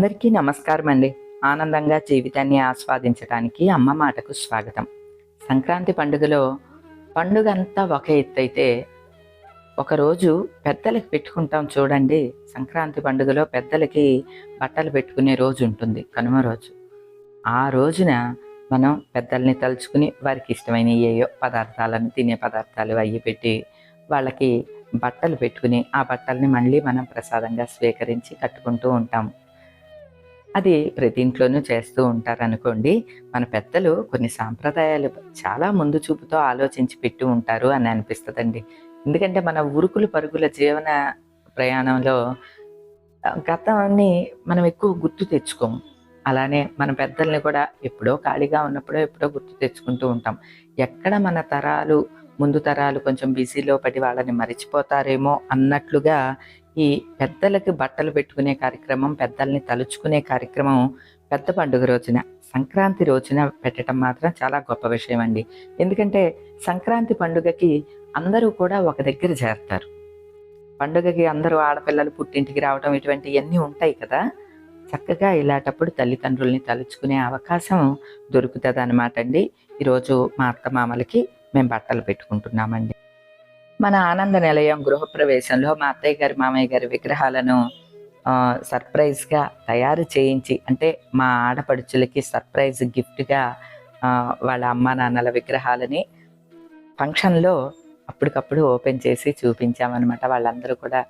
అందరికీ నమస్కారం అండి ఆనందంగా జీవితాన్ని ఆస్వాదించడానికి అమ్మ మాటకు స్వాగతం. సంక్రాంతి పండుగలో పండుగ అంతా ఒక ఎత్తైతే ఒకరోజు పెద్దలకి పెట్టుకుంటాం చూడండి. సంక్రాంతి పండుగలో పెద్దలకి బట్టలు పెట్టుకునే రోజు ఉంటుంది కనుమ రోజు. ఆ రోజున మనం పెద్దల్ని తలుచుకుని వారికి ఇష్టమైన ఏయో పదార్థాలను తినే పదార్థాలు అయ్యి పెట్టి వాళ్ళకి బట్టలు పెట్టుకుని ఆ బట్టల్ని మళ్ళీ మనం ప్రసాదంగా స్వీకరించి కట్టుకుంటూ ఉంటాం. అది ప్రతి ఇంట్లోనూ చేస్తూ ఉంటారు అనుకోండి మన పెద్దలు కొన్ని సాంప్రదాయాలు చాలా ముందు చూపుతో ఆలోచించి పెట్టి ఉంటారు అని అనిపిస్తుందండి. ఎందుకంటే మన ఉరుకులు పరుగుల జీవన ప్రయాణంలో గతాన్ని మనం ఎక్కువ గుర్తు తెచ్చుకోము. అలానే మన పెద్దల్ని కూడా ఎప్పుడో ఖాళీగా ఉన్నప్పుడో ఎప్పుడో గుర్తు తెచ్చుకుంటూ ఉంటాం. ఎక్కడ మన తరాలు ముందు తరాలు కొంచెం బిజీలో పడి వాళ్ళని మరిచిపోతారేమో అన్నట్లుగా ఈ పెద్దలకి బట్టలు పెట్టుకునే కార్యక్రమం పెద్దల్ని తలుచుకునే కార్యక్రమం పెద్ద పండుగ రోజున సంక్రాంతి రోజున పెట్టడం మాత్రం చాలా గొప్ప విషయం అండి ఎందుకంటే సంక్రాంతి పండుగకి అందరూ కూడా ఒక దగ్గర చేరతారు. పండుగకి అందరూ ఆడపిల్లలు పుట్టింటికి రావడం ఇటువంటివన్నీ ఉంటాయి కదా. చక్కగా ఇలాంటప్పుడు తల్లిదండ్రుల్ని తలుచుకునే అవకాశం దొరుకుతుంది అనమాట అండి ఈరోజు మా అత్త మామలకి మేము బట్టలు పెట్టుకుంటున్నామండి. మన ఆనంద నిలయం గృహప్రవేశంలో మా అత్తయ్య గారి మామయ్య గారి విగ్రహాలను సర్ప్రైజ్గా తయారు చేయించి అంటే మా ఆడపడుచులకి సర్ప్రైజ్ గిఫ్ట్గా వాళ్ళ అమ్మ నాన్నల విగ్రహాలని ఫంక్షన్లో అప్పటికప్పుడు ఓపెన్ చేసి చూపించామన్నమాట. వాళ్ళందరూ కూడా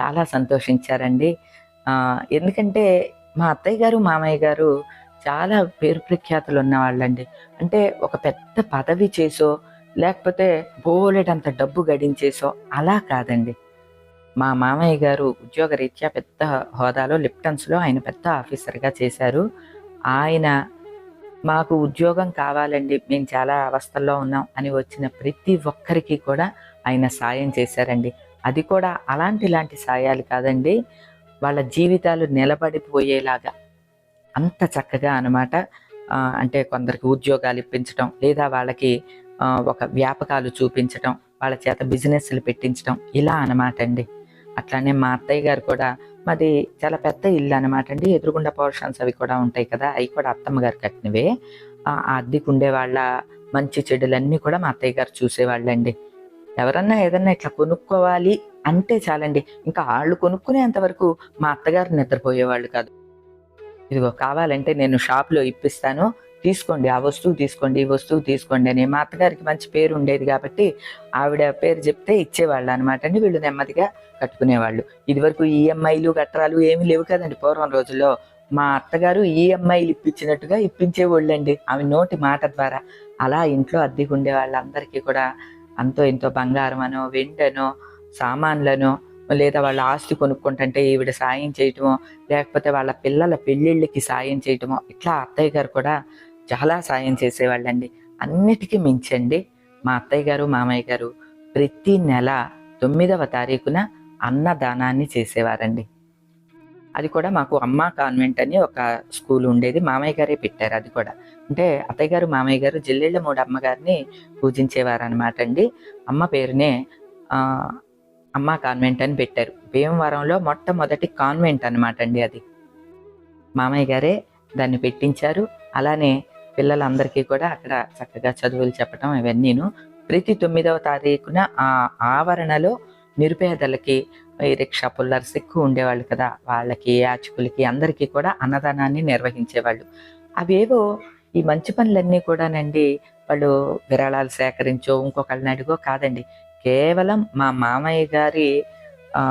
చాలా సంతోషించారండి. ఎందుకంటే మా అత్తయ్య గారు మామయ్య గారు చాలా పేరు ప్రఖ్యాతులు ఉన్నవాళ్ళండి. అంటే ఒక పెద్ద పదవి చేసో లేకపోతే బోలెడంత డబ్బు గడించేసో అలా కాదండి. మా మామయ్య గారు ఉద్యోగరీత్యా పెద్ద హోదాలో లిప్టన్స్లో ఆయన పెద్ద ఆఫీసర్గా చేశారు. ఆయన మాకు ఉద్యోగం కావాలండి మేము చాలా అవస్థల్లో ఉన్నాం అని వచ్చిన ప్రతి ఒక్కరికి కూడా ఆయన సాయం చేశారండి. అది కూడా అలాంటి ఇలాంటి సాయాలు కాదండి. వాళ్ళ జీవితాలు నిలబడిపోయేలాగా అంత చక్కగా అనమాట అంటే కొందరికి ఉద్యోగాలు ఇప్పించడం లేదా వాళ్ళకి ఒక వ్యాపకాలు చూపించటం వాళ్ళ చేత బిజినెస్లు పెట్టించడం ఇలా అనమాట అండి అట్లానే మా అత్తయ్య గారు కూడా మాది చాలా పెద్ద ఇల్లు అనమాట అండి ఎదురుగుండా పోర్షన్స్ అవి కూడా ఉంటాయి కదా అవి కూడా అత్తమ్మ గారు కట్టినవే. ఆ అద్దెకు వాళ్ళ మంచి చెడులన్నీ కూడా మా అత్తయ్య గారు చూసేవాళ్ళండి. ఎవరన్నా ఏదన్నా ఇట్లా కొనుక్కోవాలి అంటే చాలండి. ఇంకా వాళ్ళు కొనుక్కునేంత వరకు మా అత్తగారు నిద్రపోయేవాళ్ళు కాదు. ఇదిగో కావాలంటే నేను షాప్లో ఇప్పిస్తాను. తీసుకోండి ఆ వస్తువు తీసుకోండి ఈ వస్తువు తీసుకోండి అని మా అత్తగారికి మంచి పేరు ఉండేది కాబట్టి ఆవిడ పేరు చెప్తే ఇచ్చేవాళ్ళు అనమాట అండి వీళ్ళు నెమ్మదిగా కట్టుకునేవాళ్ళు. ఇదివరకు ఈఎంఐలు గట్రాలు ఏమీ లేవు కదండి పూర్వం రోజుల్లో. మా అత్తగారు ఈఎంఐలు ఇప్పించినట్టుగా ఇప్పించేవాళ్ళండి. ఆమె నోటి మాట ద్వారా. అలా ఇంట్లో అద్దెకు ఉండే వాళ్ళందరికీ కూడా అంతో ఇంతో బంగారం అనో వెండనో సామాన్లనో లేదా వాళ్ళ ఆస్తి కొనుక్కుంటుంటే ఈవిడ సాయం చేయటమో లేకపోతే వాళ్ళ పిల్లల పెళ్ళిళ్ళకి సాయం చేయటమో ఇట్లా అత్తయ్య గారు కూడా చాలా సాయం చేసేవాళ్ళండి. అన్నిటికీ మించండి. మా అత్తయ్య గారు మామయ్య గారు ప్రతి నెల తొమ్మిదవ తారీఖున అన్నదానాన్ని చేసేవారండి. అది కూడా మాకు అమ్మ కాన్వెంట్ అని ఒక స్కూల్ ఉండేది. మామయ్య గారే పెట్టారు అది కూడా. అంటే అత్తయ్య గారు మామయ్య గారు జిల్లెళ్ళ మూడు అమ్మగారిని పూజించేవారు అనమాట అండి. అమ్మ పేరునే అమ్మ కాన్వెంట్ అని పెట్టారు. భీమవరంలో మొట్టమొదటి కాన్వెంట్ అనమాట అండి అది. మామయ్య గారే దాన్ని పెట్టించారు. అలానే పిల్లలందరికీ కూడా అక్కడ చక్కగా చదువులు చెప్పడం ఇవన్నీను. ప్రతి తొమ్మిదవ తారీఖున ఆ ఆవరణలో నిరుపేదలకి ఈ రిక్షా పుల్లర్స్ ఎక్కువ ఉండేవాళ్ళు కదా వాళ్ళకి యాచకులకి అందరికీ కూడా అన్నదానాన్ని నిర్వహించేవాళ్ళు. అవేవో ఈ మంచి పనులన్నీ కూడానండి వాళ్ళు విరాళాలు సేకరించో ఇంకొకళ్ళని అడిగో కాదండి. కేవలం మా మామయ్య గారి ఆ,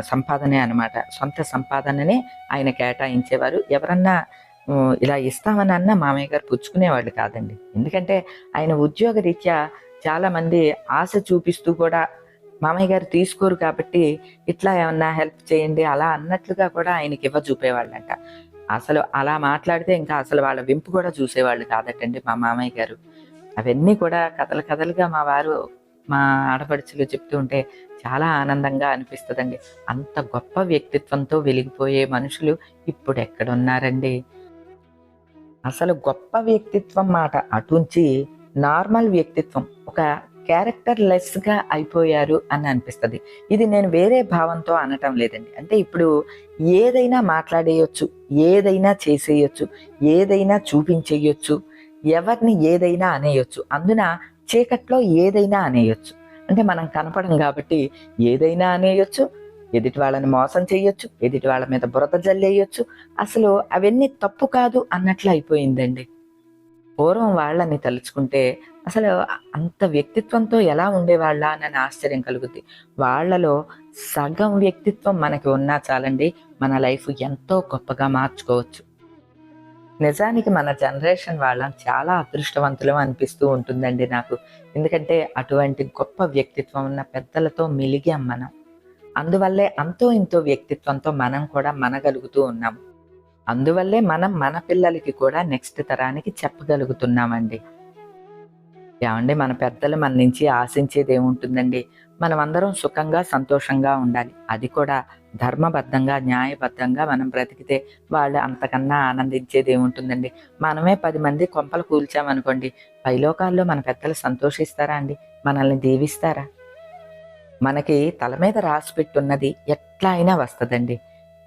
సంపాదనే అనమాట సొంత సంపాదననే ఆయన కేటాయించేవారు. ఎవరన్నా ఇలా ఇస్తామని అన్న మామయ్య గారు పుచ్చుకునేవాళ్ళు కాదండి. ఎందుకంటే ఆయన ఉద్యోగ రీత్యా చాలా మంది ఆశ చూపిస్తూ కూడా మామయ్య గారు తీసుకోరు కాబట్టి ఇట్లా ఏమన్నా హెల్ప్ చేయండి అలా అన్నట్లుగా కూడా ఆయనకి ఇవ్వ చూపేవాళ్ళంట అసలు అలా మాట్లాడితే ఇంకా అసలు వాళ్ళ వింపు కూడా చూసేవాళ్ళు కాదటండి మా మామయ్య గారు. అవన్నీ కూడా కథలు కథలుగా మా వారు మా ఆడపడుచులు చెప్తూ ఉంటే చాలా ఆనందంగా అనిపిస్తుందండి. అంత గొప్ప వ్యక్తిత్వంతో వెలిగిపోయే మనుషులు ఇప్పుడు ఎక్కడున్నారండి? అసలు గొప్ప వ్యక్తిత్వం మాట అటుంచి నార్మల్ వ్యక్తిత్వం ఒక క్యారెక్టర్ లెస్గా అయిపోయారు అని అనిపిస్తుంది. ఇది నేను వేరే భావంతో అనటం లేదండి. అంటే ఇప్పుడు ఏదైనా మాట్లాడేయచ్చు ఏదైనా చేసేయచ్చు ఏదైనా చూపించేయచ్చు ఎవరిని ఏదైనా అనేయొచ్చు అందున చీకట్లో ఏదైనా అనేయొచ్చు. అంటే మనం కనపడం కాబట్టి ఏదైనా అనేయొచ్చు ఎదుటి వాళ్ళని మోసం చేయొచ్చు ఎదుటి వాళ్ళ మీద బురద జల్లేయొచ్చు. అసలు అవన్నీ తప్పు కాదు అన్నట్లు అయిపోయిందండి. పూర్వం వాళ్ళని తలుచుకుంటే అసలు అంత వ్యక్తిత్వంతో ఎలా ఉండేవాళ్ళ అని ఆశ్చర్యం కలుగుద్ది. వాళ్ళలో సగం వ్యక్తిత్వం మనకి ఉన్నా చాలండి మన లైఫ్ ఎంతో గొప్పగా మార్చుకోవచ్చు. నిజానికి మన జనరేషన్ వాళ్ళం చాలా అదృష్టవంతులం అనిపిస్తూ ఉంటుందండి నాకు. ఎందుకంటే అటువంటి గొప్ప వ్యక్తిత్వం ఉన్న పెద్దలతో మిలిగాం మనం. అందువల్లే అంతో ఇంతో వ్యక్తిత్వంతో మనం కూడా మనగలుగుతూ ఉన్నాం. అందువల్లే మనం మన పిల్లలకి కూడా నెక్స్ట్ తరానికి చెప్పగలుగుతున్నామండి. ఏమండి? మన పెద్దలు మన నుంచి ఆశించేది ఏముంటుందండి మనం అందరం సుఖంగా సంతోషంగా ఉండాలి. అది కూడా ధర్మబద్ధంగా న్యాయబద్ధంగా మనం బ్రతికితే వాళ్ళు అంతకన్నా ఆనందించేది ఏముంటుందండి మనమే పది మంది కొంపలు కూల్చామనుకోండి పైలోకాల్లో మన పెద్దలు సంతోషిస్తారా అండి? మనల్ని దీవిస్తారా? మనకి తల మీద రాసి పెట్టున్నది ఎట్లా అయినా వస్తుందండి.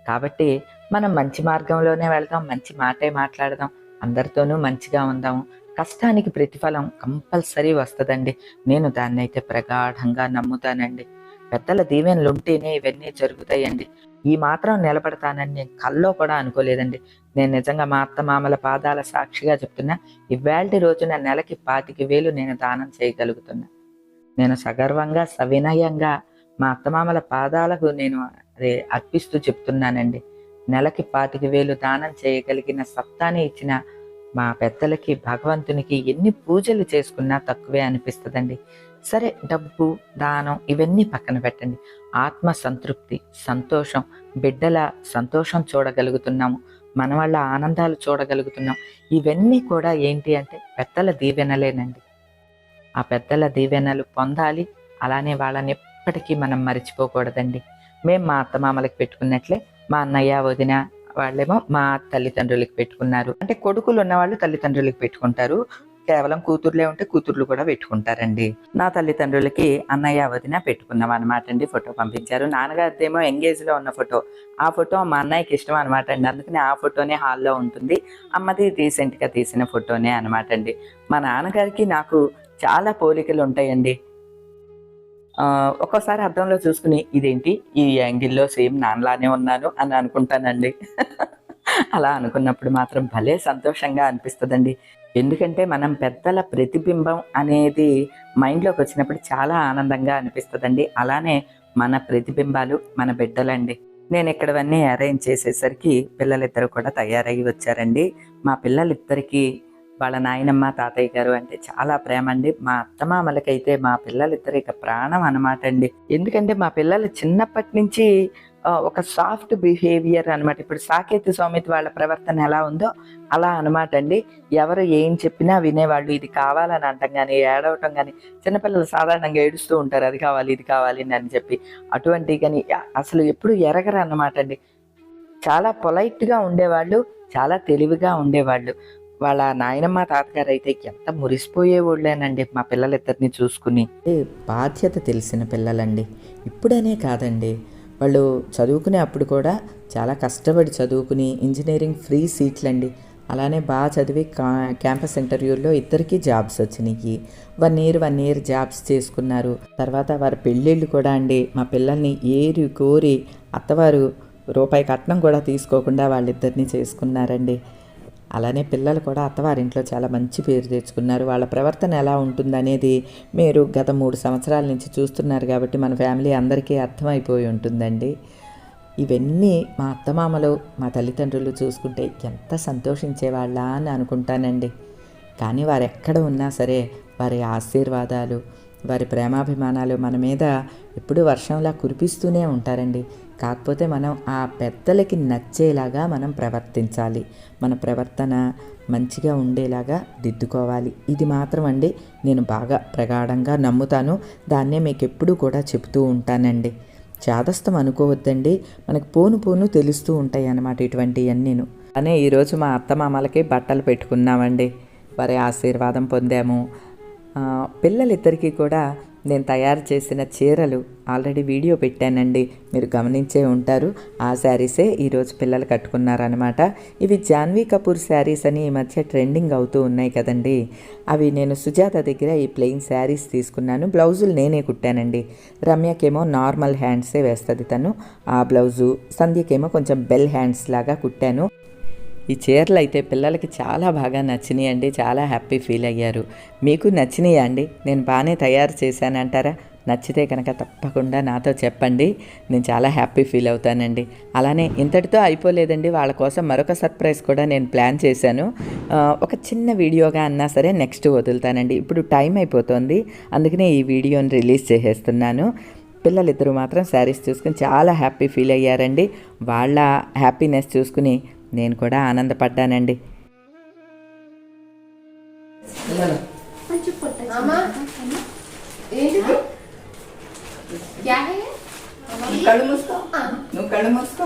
కాబట్టి మనం మంచి మార్గంలోనే వెళ్దాం మంచి మాటే మాట్లాడదాం అందరితోనూ మంచిగా ఉందాము. కష్టానికి ప్రతిఫలం కంపల్సరీ వస్తుందండి. నేను దాన్ని అయితే ప్రగాఢంగా నమ్ముతానండి. పెద్దల దీవెనలు ఉంటేనే ఇవన్నీ జరుగుతాయండి. ఈ మాత్రం నిలబడతానని నేను కల్లో కూడా అనుకోలేదండి. నేను నిజంగా మా అత్త మామల పాదాల సాక్షిగా చెప్తున్నా ఇవాళ రోజున నెలకి పాతిక వేలు నేను దానం చేయగలుగుతున్నా. నేను సగర్వంగా సవినయంగా మా అత్తమామల పాదాలకు నేను అదే అర్పిస్తూ చెప్తున్నానండి. నెలకి పాతిక వేలు దానం చేయగలిగిన సత్తాని ఇచ్చిన మా పెద్దలకి భగవంతునికి ఎన్ని పూజలు చేసుకున్నా తక్కువే అనిపిస్తుందండి. సరే డబ్బు దానం ఇవన్నీ పక్కన పెట్టండి. ఆత్మ సంతృప్తి సంతోషం బిడ్డల సంతోషం చూడగలుగుతున్నాము. మన వాళ్ళ ఆనందాలు చూడగలుగుతున్నాం. ఇవన్నీ కూడా ఏంటి అంటే పెద్దల దీవెనలేనండి. ఆ పెద్దల దీవెనలు పొందాలి. అలానే వాళ్ళని ఎప్పటికీ మనం మర్చిపోకూడదండి. మేము మా అత్తమామలకి పెట్టుకున్నట్లే మా అన్నయ్య వదిన వాళ్ళేమో మా తల్లిదండ్రులకి పెట్టుకున్నారు. అంటే కొడుకులు ఉన్న వాళ్ళు తల్లిదండ్రులకి పెట్టుకుంటారు. కేవలం కూతుర్లే ఉంటే కూతుర్లు కూడా పెట్టుకుంటారండి. నా తల్లిదండ్రులకి అన్నయ్య వదిన పెట్టుకున్నాం అనమాట అండి ఫోటో పంపించారు. నాన్నగారిదేమో ఎంగేజ్లో ఉన్న ఫోటో. ఆ ఫోటో మా అన్నయ్యకి ఇష్టం అనమాట అండి అందుకని ఆ ఫోటోనే హాల్లో ఉంటుంది. అమ్మది రీసెంట్గా తీసిన ఫోటోనే అనమాట అండి మా నాన్నగారికి నాకు చాలా పోలికలు ఉంటాయండి. ఒక్కోసారి అర్థంలో చూసుకుని ఇదేంటి? ఈ యాంగిల్లో సేమ్ నాన్నలానే ఉన్నాను అని అనుకుంటానండి. అలా అనుకున్నప్పుడు మాత్రం భలే సంతోషంగా అనిపిస్తుందండి. ఎందుకంటే మనం పెద్దల ప్రతిబింబం అనేది మైండ్లోకి వచ్చినప్పుడు చాలా ఆనందంగా అనిపిస్తుందండి. అలానే మన ప్రతిబింబాలు మన బిడ్డలండి. నేను ఇక్కడవన్నీ అరేంజ్ చేసేసరికి పిల్లలిద్దరు కూడా తయారయ్యి వచ్చారండి. మా పిల్లలిద్దరికీ వాళ్ళ నాయనమ్మ తాతయ్య గారు అంటే చాలా ప్రేమ అండి మా అత్తమామలకైతే మా పిల్లలిద్దరు ఇక ప్రాణం అనమాట అండి. ఎందుకంటే మా పిల్లలు చిన్నప్పటి నుంచి ఒక సాఫ్ట్ బిహేవియర్ అనమాట ఇప్పుడు సాకేత్ సౌమిత్ వాళ్ళ ప్రవర్తన ఎలా ఉందో అలా అనమాట అండి. ఎవరు ఏం చెప్పినా వినేవాళ్ళు ఇది కావాలని అంటాం కానీ ఏడవటం కానీ చిన్నపిల్లలు సాధారణంగా ఏడుస్తూ ఉంటారు అది కావాలి ఇది కావాలి అని చెప్పి. అటువంటి కానీ అసలు ఎప్పుడు ఎరగరు అనమాట అండి. చాలా పొలైట్గా ఉండేవాళ్ళు చాలా తెలివిగా ఉండేవాళ్ళు. వాళ్ళ నాయనమ్మ తాతగారు అయితే ఎంత మురిసిపోయేవాళ్ళేనండి మా పిల్లలిద్దరిని చూసుకుని. బాధ్యత తెలిసిన పిల్లలండి. ఇప్పుడనే కాదండి. వాళ్ళు చదువుకునే అప్పుడు కూడా చాలా కష్టపడి చదువుకుని ఇంజనీరింగ్ ఫ్రీ సీట్లండి. అలానే బాగా చదివి కా క్యాంపస్ ఇంటర్వ్యూల్లో ఇద్దరికీ జాబ్స్ వచ్చినాయి one year one year jobs చేసుకున్నారు. తర్వాత వారి పెళ్ళిళ్ళు కూడా అండి. మా పిల్లల్ని ఏరి కోరి అత్తవారు రూపాయి కట్నం కూడా తీసుకోకుండా వాళ్ళిద్దరిని చేసుకున్నారండి. అలానే పిల్లలు కూడా అత్తవారింట్లో చాలా మంచి పేరు తెచ్చుకున్నారు. వాళ్ళ ప్రవర్తన ఎలా ఉంటుందనేది మీరు గత మూడు సంవత్సరాల నుంచి చూస్తున్నారు కాబట్టి మన ఫ్యామిలీ అందరికీ అర్థమైపోయి ఉంటుందండి. ఇవన్నీ మా అత్తమామలు మా తల్లిదండ్రులు చూసుకుంటే ఎంత సంతోషించేవాళ్ళా అని అనుకుంటానండి. కానీ వారు ఎక్కడ ఉన్నా సరే వారి ఆశీర్వాదాలు వారి ప్రేమాభిమానాలు మన మీద ఎప్పుడు వర్షంలా కురిపిస్తూనే ఉంటారండి. కాకపోతే మనం ఆ పెద్దలకి నచ్చేలాగా మనం ప్రవర్తించాలి. మన ప్రవర్తన మంచిగా ఉండేలాగా దిద్దుకోవాలి. ఇది మాత్రం అండి నేను బాగా ప్రగాఢంగా నమ్ముతాను. దాన్నే మీకు ఎప్పుడూ కూడా చెప్తూ ఉంటానండి. చాదస్తం అనుకోవద్దండి. మనకు పోను పోను తెలుస్తూ ఉంటాయి అన్నమాట ఇటువంటివన్నీను అనే ఈరోజు మా అత్తమామలకి బట్టలు పెట్టుకున్నామండి. వారి ఆశీర్వాదం పొందాము. పిల్లలిద్దరికీ కూడా నేను తయారు చేసిన చీరలు ఆల్రెడీ వీడియో పెట్టానండి. మీరు గమనించే ఉంటారు. ఆ శారీసే ఈరోజు పిల్లలు కట్టుకున్నారనమాట ఇవి జాన్వీ కపూర్ శారీస్ అని ఈ మధ్య ట్రెండింగ్ అవుతూ ఉన్నాయి కదండి. అవి నేను సుజాత దగ్గర ఈ ప్లెయిన్ శారీస్ తీసుకున్నాను. బ్లౌజులు నేనే కుట్టానండి. రమ్యకేమో నార్మల్ హ్యాండ్సే వేస్తుంది తను. ఆ బ్లౌజు సంధ్యకేమో కొంచెం బెల్ హ్యాండ్స్ లాగా కుట్టాను. ఈ చీరలు అయితే పిల్లలకి చాలా బాగా నచ్చినాయి అండి చాలా హ్యాపీ ఫీల్ అయ్యారు. మీకు నచ్చినాయా అండి? నేను బాగానే తయారు చేశానంటారా నచ్చితే కనుక తప్పకుండా నాతో చెప్పండి. నేను చాలా హ్యాపీ ఫీల్ అవుతానండి. అలానే ఇంతటితో అయిపోలేదండి వాళ్ళ కోసం మరొక సర్ప్రైజ్ కూడా నేను ప్లాన్ చేశాను. ఒక చిన్న వీడియోగా అన్నా సరే నెక్స్ట్ వదులుతానండి. ఇప్పుడు టైం అయిపోతుంది అందుకనే ఈ వీడియోని రిలీజ్ చేసేస్తున్నాను. పిల్లలిద్దరూ మాత్రం శారీస్ చూసుకుని చాలా హ్యాపీ ఫీల్ అయ్యారండి. వాళ్ళ హ్యాపీనెస్ చూసుకుని నేను కూడా ఆనందపడ్డానండి. హై కళ్ళు మూసుకో. నువ్వు కళ్ళు మూసుకో.